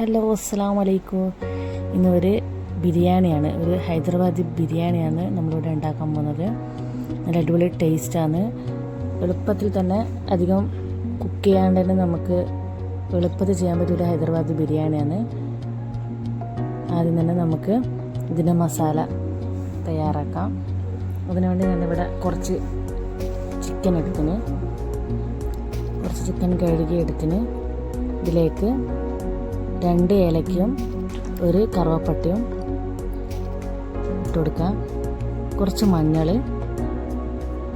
Hello അസ്സാം വലൈക്കും ഇന്ന് ഒരു ബിരിയാണിയാണ് ഒരു ഹൈദരാബാദി ബിരിയാണിയാണ് നമ്മളിവിടെ ഉണ്ടാക്കാൻ പോകുന്നത്. നല്ല അടിപൊളി ടേസ്റ്റാണ്. എളുപ്പത്തിൽ തന്നെ അധികം കുക്ക് ചെയ്യാണ്ട് തന്നെ നമുക്ക് എളുപ്പത്തിൽ ചെയ്യാൻ പറ്റിയ ഒരു ഹൈദരാബാദി ബിരിയാണിയാണ്. ആദ്യം തന്നെ നമുക്ക് ഇതിന്റെ മസാല തയ്യാറാക്കാം. അതിനുവേണ്ടി ഞാനിവിടെ കുറച്ച് ചിക്കൻ എടുത്തിന്. കുറച്ച് ചിക്കൻ കഴുകി എടുത്തിന്. ഇതിലേക്ക് രണ്ട് ഏലക്കയും ഒരു കറുവപ്പട്ടയും ഇട്ട് കുറച്ച് മഞ്ഞൾ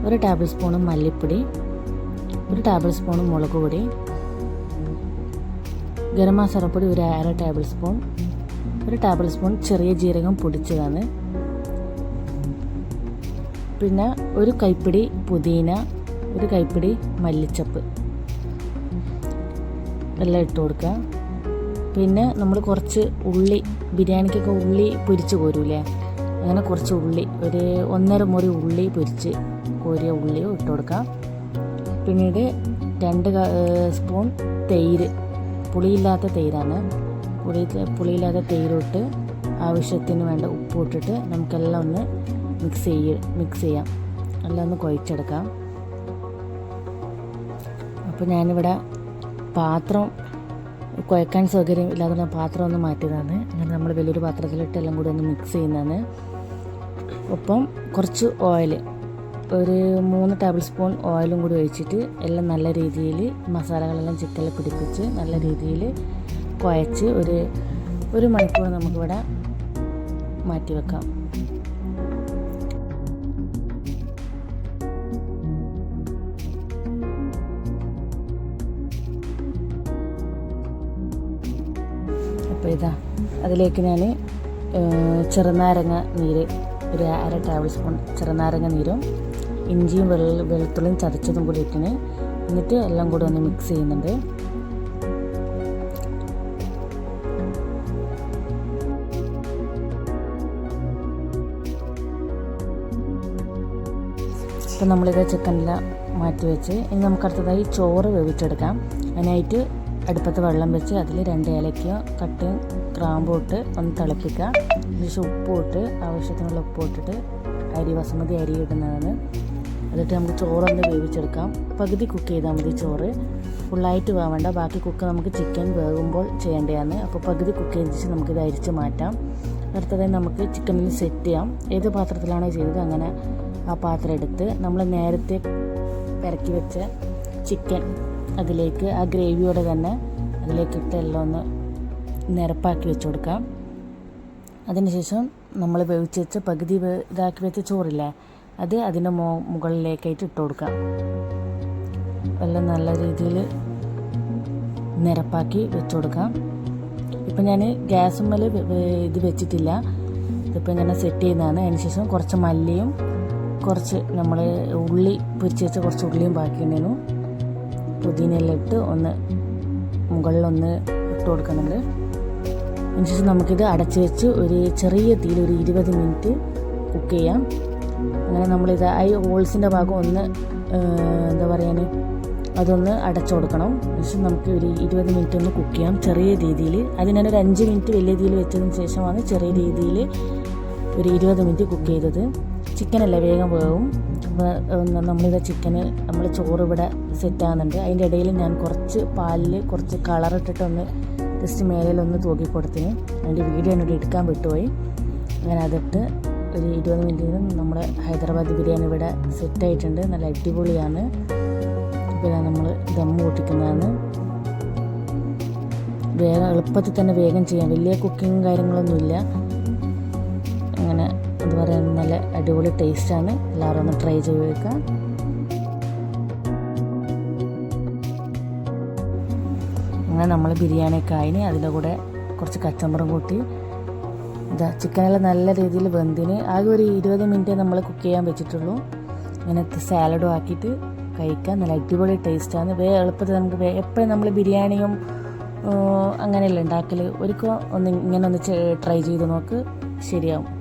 ഒരു ടേബിൾ സ്പൂൺ മല്ലിപ്പൊടി ഒരു ടേബിൾ സ്പൂൺ മുളക് പൊടി ഗരം മസാലപ്പൊടി ഒരു അര ടേബിൾ സ്പൂൺ ഒരു ടേബിൾ സ്പൂൺ ചെറിയ ജീരകം പൊടിച്ചതാണ്. പിന്നെ ഒരു കൈപ്പിടി പുതിന ഒരു കൈപ്പിടി മല്ലിച്ചപ്പ്. എല്ലാം ഇട്ട് കൊടുക്കുക. പിന്നെ നമ്മൾ കുറച്ച് ഉള്ളി ബിരിയാണിക്കൊക്കെ ഉള്ളി പൊരിച്ച് കോരൂലേ? അങ്ങനെ കുറച്ച് ഉള്ളി ഒരു ഒന്നര മുറി ഉള്ളി പൊരിച്ച് കോരിയ ഉള്ളി ഇട്ട് കൊടുക്കാം. പിന്നീട് രണ്ട് സ്പൂൺ തൈര് പുളിയില്ലാത്ത തൈരാണ് പുളി പുളിയില്ലാത്ത തൈരിട്ട് ആവശ്യത്തിന് വേണ്ട ഉപ്പ് ഇട്ടിട്ട് നമുക്കെല്ലാം ഒന്ന് മിക്സ് ചെയ്യ മിക്സ് ചെയ്യാം. എല്ലാം ഒന്ന് കുഴച്ചെടുക്കാം. അപ്പോൾ ഞാനിവിടെ പാത്രം കുഴക്കാൻ സൗകര്യം ഇല്ലാതെ പാത്രം ഒന്ന് മാറ്റിയതാണ്. അങ്ങനെ നമ്മൾ വലിയൊരു പാത്രത്തിലിട്ട് എല്ലാം കൂടി ഒന്ന് മിക്സ് ചെയ്യുന്നതാണ്. ഒപ്പം കുറച്ച് ഓയിൽ ഒരു മൂന്ന് ടേബിൾ സ്പൂൺ ഓയിലും കൂടി ഒഴിച്ചിട്ട് എല്ലാം നല്ല രീതിയിൽ മസാലകളെല്ലാം ചിക്കനിൽ പിടിപ്പിച്ച് നല്ല രീതിയിൽ കുഴച്ച് ഒരു ഒരു മണിക്കൂർ നമുക്കിവിടെ മാറ്റി വെക്കാം അപ്പോൾ ഇതാ അതിലേക്ക് ഞാൻ ചെറുനാരങ്ങ നീര് ഒരു അര ടേബിൾ സ്പൂൺ ചെറുനാരങ്ങ നീരും ഇഞ്ചിയും വെള്ള വെളുത്തുള്ളിയും ചതച്ചതും കൂടി ഇട്ടിന്. എന്നിട്ട് എല്ലാം കൂടി ഒന്ന് മിക്സ് ചെയ്യുന്നുണ്ട്. ഇപ്പം നമ്മളിത് ചിക്കനെല്ലാം മാറ്റി വെച്ച്. ഇനി നമുക്ക് അടുത്തതായി ചോറ് വേവിച്ചെടുക്കാം. അതിനായിട്ട് അടുപ്പത്ത് വെള്ളം വെച്ച് അതിൽ രണ്ട് ഏലക്കയോ കട്ടയും ക്രാമ്പും ഇട്ട് ഒന്ന് തിളപ്പിക്കുക. എന്നിട്ട് ഉപ്പും ഇട്ട് ആവശ്യത്തിനുള്ള ഉപ്പ് ഇട്ടിട്ട് അരി ബസുമതി അരി ഇടുന്നതാണ്. എന്നിട്ട് നമുക്ക് ചോറൊന്ന് വേവിച്ചെടുക്കാം. പകുതി കുക്ക് ചെയ്താൽ മതി ചോറ്. ഫുള്ളായിട്ട് വേവേണ്ട. ബാക്കി കുക്ക് നമുക്ക് ചിക്കൻ വേകുമ്പോൾ ചെയ്യേണ്ടതാണ്. അപ്പോൾ പകുതി കുക്ക് ചെയ്തിട്ട് നമുക്കിത് അരിച്ച് മാറ്റാം. അടുത്തതായി നമുക്ക് ചിക്കനിൽ സെറ്റ് ചെയ്യാം. ഏത് പാത്രത്തിലാണോ ചെയ്തത് അങ്ങനെ ആ പാത്രം എടുത്ത് നമ്മൾ നേരത്തെ പെരക്കി വെച്ച ചിക്കൻ അതിലേക്ക് ആ ഗ്രേവിയോടെ തന്നെ അതിലേക്ക് ഇട്ട് എല്ലാം ഒന്ന് നിരപ്പാക്കി വെച്ച് കൊടുക്കാം. അതിനുശേഷം നമ്മൾ വേവിച്ച് വെച്ച് പകുതി ഇതാക്കി വെച്ച ചോറില്ലേ അത് അതിന്റെ മോ മുകളിലേക്കായിട്ട് ഇട്ട് കൊടുക്കാം. എല്ലാം നല്ല രീതിയിൽ നിരപ്പാക്കി വെച്ച് കൊടുക്കാം. ഇപ്പം ഞാൻ ഗ്യാസ് മേൽ ഇത് വെച്ചിട്ടില്ല. ഇതിപ്പോൾ ഇങ്ങനെ സെറ്റ് ചെയ്യുന്നതാണ്. അതിനുശേഷം കുറച്ച് മല്ലിയും കുറച്ച് നമ്മൾ ഉള്ളി പൊരിച്ച് വെച്ച കുറച്ച് ഉള്ളിയും ബാക്കിയുണ്ടായിരുന്നു. പുതിനയെല്ലാം ഇട്ട് ഒന്ന് മുകളിലൊന്ന് ഇട്ട് കൊടുക്കുന്നുണ്ട്. അതിനുശേഷം നമുക്കിത് അടച്ച് വെച്ച് ഒരു ചെറിയ തീയിൽ ഒരു ഇരുപത് മിനിറ്റ് കുക്ക് ചെയ്യാം. അങ്ങനെ നമ്മളിത് ഈ ഹോൾസിന്റെ ഭാഗം ഒന്ന് എന്താ പറയാൻ അതൊന്ന് അടച്ചു കൊടുക്കണം. അതിനുശേഷം നമുക്ക് ഒരു ഇരുപത് മിനിറ്റ് ഒന്ന് കുക്ക് ചെയ്യാം ചെറിയ രീതിയിൽ. അതിന് ഒരു അഞ്ച് മിനിറ്റ് വലിയ രീതിയിൽ വെച്ചതിന് ശേഷമാണ് ചെറിയ രീതിയിൽ ഒരു ഇരുപത് മിനിറ്റ് കുക്ക് ചെയ്തത്. ചിക്കനല്ല വേഗം ഒന്ന് നമ്മളിത് ചിക്കന് നമ്മൾ ചോറ് ഇവിടെ സെറ്റ് ആകുന്നുണ്ട് അതിന്റെ ഇടയിൽ ഞാൻ കുറച്ച് പാലിൽ കുറച്ച് കളർ ഇട്ടിട്ടൊന്ന് ജസ്റ്റ് മേലിലൊന്ന് തൂക്കി കൊടുത്തിന്. അതിന്റെ വീഡിയോ എന്നോട് എടുക്കാൻ വിട്ടുപോയി. അങ്ങനെ അതിട്ട് ഒരു ഇരുപത് മിനിറ്റ് നമ്മുടെ ഹൈദരാബാദ് ബിരിയാണി ഇവിടെ സെറ്റ് ആയിട്ടുണ്ട്. നല്ല അടിപൊളിയാണ്. പിന്നെ നമ്മൾ ദം പൊട്ടിക്കുന്നതാണ് വേഗം എളുപ്പത്തിൽ തന്നെ വേഗം ചെയ്യാം. വലിയ കുക്കിങ്ങും കാര്യങ്ങളൊന്നുമില്ല. അങ്ങനെ എന്താ പറയുക അടിപൊളി ടേസ്റ്റാണ്. എല്ലാവരും ഒന്ന് ട്രൈ ചെയ്ത് വെക്കാം അങ്ങനെ നമ്മൾ ബിരിയാണിയൊക്കെ ആയിന്. അതിന്റെ കൂടെ കുറച്ച് കച്ചമ്പറും കൂട്ടി. ഇതാ ചിക്കനെല്ലാം നല്ല രീതിയിൽ വെന്തിന്. ആകെ ഒരു ഇരുപത് മിനിറ്റ് നമ്മൾ കുക്ക് ചെയ്യാൻ വെച്ചിട്ടുള്ളൂ. ഇങ്ങനത്തെ സാലഡും ആക്കിയിട്ട് കഴിക്കാൻ നല്ല അടിപൊളി ടേസ്റ്റാണ് വേ എളുപ്പത്തിൽ നമുക്ക് എപ്പോഴും നമ്മൾ ബിരിയാണിയും അങ്ങനെയല്ല ഉണ്ടാക്കൽ ഒരിക്കൽ ഒന്ന് ഇങ്ങനെ ഒന്ന് ട്രൈ ചെയ്ത് നോക്ക്. ശരിയാവും.